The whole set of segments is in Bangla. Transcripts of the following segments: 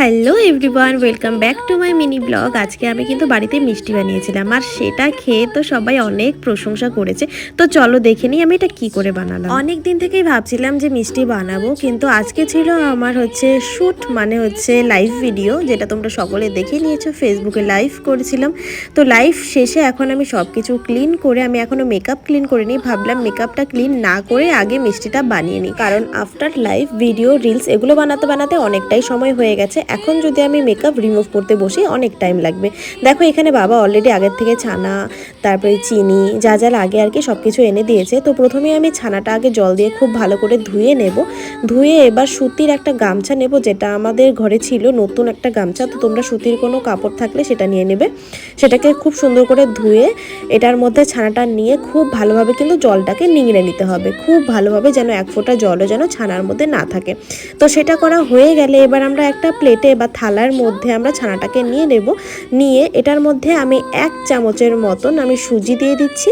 Hello everyone, welcome back to my mini vlog. আজকে আমি কিন্তু বাড়িতে মিষ্টি বানিয়েছিলাম আর সেটা খেয়ে তো সবাই অনেক প্রশংসা করেছে। তো চলো দেখে নিই আমি এটা কি করে বানালাম। অনেক দিন থেকেই ভাবছিলাম যে মিষ্টি বানাবো, কিন্তু আজকে ছিল আমার হচ্ছে শ্যুট মানে হচ্ছে লাইভ ভিডিও যেটা তোমরা সকলে দেখে নিয়েছো ফেসবুকে লাইভ করেছিলাম। তো লাইভ শেষে এখন আমি সব কিছু ক্লিন করে, আমি এখনও মেকআপ ক্লিন করিনি, ভাবলাম মেকআপটা ক্লিন না করে আগে মিষ্টিটা বানিয়ে নিই। কারণ আফটার লাইভ ভিডিও রিলস এগুলো বানাতে বানাতে অনেকটাই সময় হয়ে গেছে। এখন যদি আমি মেকআপ রিমুভ করতে বসি, অনেক টাইম লাগবে। দেখো এখানে বাবা অলরেডি আগের থেকে ছানা তারপরে চিনি, যা যা লাগে আর কি সব কিছু এনে দিয়েছে। তো প্রথমে আমি ছানাটা আগে জল দিয়ে খুব ভালো করে ধুয়ে নেব। ধুয়ে এবার সুতির একটা গামছা নেব, যেটা আমাদের ঘরে ছিল নতুন একটা গামছা। তো তোমরা সুতির কোনো কাপড় থাকলে সেটা নিয়ে নেবে। সেটাকে খুব সুন্দর করে ধুয়ে এটার মধ্যে ছানাটা নিয়ে খুব ভালোভাবে কিন্তু জলটাকে নিংড়ে নিতে হবে। খুব ভালোভাবে যেন এক ফোঁটা জলও যেন ছানার মধ্যে না থাকে। তো সেটা করা হয়ে গেলে এবার আমরা একটা প্লেটে বা থালার মধ্যে আমরা ছানাটাকে নিয়ে নেব। নিয়ে এটার মধ্যে আমি এক চামচের মতন আমি সুজি দিয়ে দিচ্ছি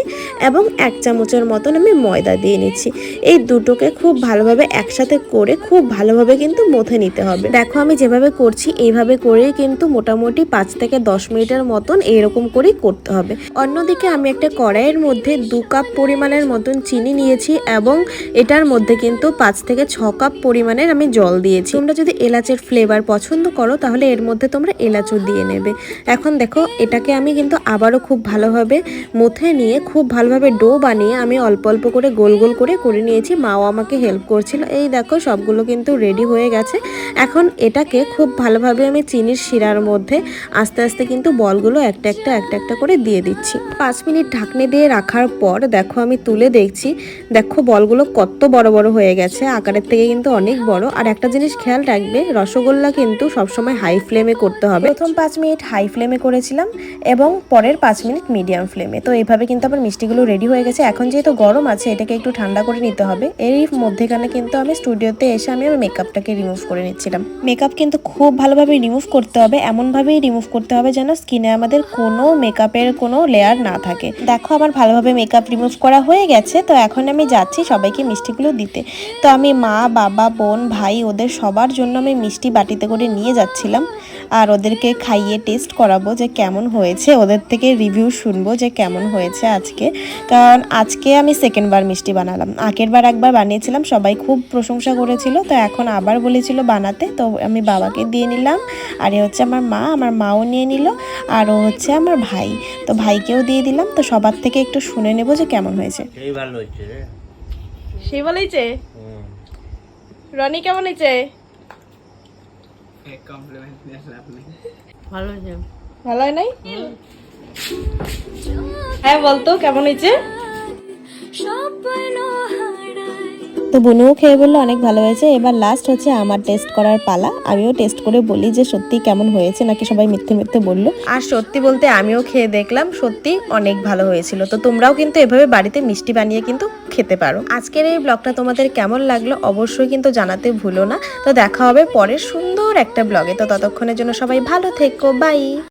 এবং এক চামচের মতন আমি ময়দা দিয়ে নিচ্ছি। এই দুটোকে খুব ভালোভাবে একসাথে করে খুব ভালোভাবে কিন্তু মথে নিতে হবে। দেখো, আমি যেভাবে করছি এইভাবে করেই কিন্তু মোটামুটি পাঁচ থেকে দশ মিনিটের মতন এরকম করেই করতে হবে। অন্যদিকে আমি একটা কড়াইয়ের মধ্যে দু কাপ পরিমাণের মতন চিনি নিয়েছি এবং এটার মধ্যে কিন্তু পাঁচ থেকে ছ কাপ পরিমাণের আমি জল দিয়েছি। তোমরা যদি এলাচের ফ্লেভার পছন্দ করো, তাহলে এর মধ্যে তোমরা এলাচও দিয়ে নেবে। এখন দেখো, এটাকে আমি কিন্তু আবারও খুব ভালোভাবে মুথে নিয়ে খুব ভালোভাবে ডো বানিয়ে আমি অল্প অল্প করে গোল গোল করে করে নিয়েছি। মাও আমাকে হেল্প করছিল। এই দেখো সবগুলো কিন্তু রেডি হয়ে গেছে। এখন এটাকে খুব ভালোভাবে আমি চিনির শিরার মধ্যে আস্তে আস্তে কিন্তু বলগুলো একটা একটা একটা একটা করে দিয়ে দিচ্ছি। পাঁচ মিনিট ঢাকনি দিয়ে রাখার পর দেখো আমি তুলে দেখছি। দেখো বলগুলো কত বড় বড় হয়ে গেছে। আকারের থেকে কিন্তু অনেক বড়। আর একটা জিনিস খেয়াল রাখবে, রসগোল্লা কিন্তু সবসময় হাই ফ্লেমে করতে হবে। প্রথম পাঁচ মিনিট হাই ফ্লেমে করেছিলাম এবং পরের পাঁচ মিনিট মিডিয়াম তো এইভাবে কিন্তু আমার মিষ্টিগুলো রেডি হয়ে গেছে। এখন যেহেতু গরম আছে, এটাকে একটু ঠান্ডা করে নিতে হবে। এরই মধ্যেখানে কিন্তু আমি স্টুডিওতে এসে আমি আমার মেকআপটাকে রিমুভ করে নিচ্ছিলাম। মেকআপ কিন্তু খুব ভালোভাবে রিমুভ করতে হবে, এমনভাবেই রিমুভ করতে হবে যেন স্কিনে আমাদের কোনো মেকআপের কোনো লেয়ার না থাকে। দেখো আমার ভালোভাবে মেকআপ রিমুভ করা হয়ে গেছে, তো এখন আমি যাচ্ছি সবাইকে মিষ্টিগুলো দিতে। তো আমি মা, বাবা, বোন, ভাই, ওদের সবার জন্য আমি মিষ্টি বাটিতে করে নিয়ে যাচ্ছিলাম। আর ওদেরকে খাইয়ে টেস্ট করাবো যে কেমন হয়েছে। ওদের থেকে রিভিউ শুনব যে কেমন হয়েছে আজকে। কারণ আজকে আমি সেকেন্ডবার মিষ্টি বানালাম। আগের বার একবার বানিয়েছিলাম সবাই খুব প্রশংসা করেছিল। তো এখন আবার বলেছিল বানাতে তো আমি বাবাকে দিয়ে নিলাম। আর এ হচ্ছে আমার মা আমার মাও নিয়ে নিল। আর ও হচ্ছে আমার ভাই। তো ভাইকেও দিয়ে দিলাম। তো সবার থেকে একটু শুনে নেব যে কেমন হয়েছে। সেই ভালো হচ্ছে রে। সে বলেছে ভালো নাই হ্যাঁ বলতো কেমন হয়েছে? তো বোনও খেয়ে বলল, অনেক ভালো হয়েছে। এবার লাস্ট হচ্ছে আমার টেস্ট করার পালা। আমিও টেস্ট করে বলি যে সত্যি কেমন হয়েছে নাকি সবাই মিথ্যে মিথ্যে বলল। আর সত্যি বলতে আমিও খেয়ে দেখলাম, সত্যি অনেক ভালো হয়েছিল। তো তোমরাও কিন্তু এভাবে বাড়িতে মিষ্টি বানিয়ে কিন্তু খেতে পারো। আজকের এই ব্লগটা তোমাদের কেমন লাগল অবশ্যই কিন্তু জানাতে ভুলো না। তো দেখা হবে পরের সুন্দর একটা ব্লগে তো ততক্ষণের জন্য সবাই ভালো থেকো। বাই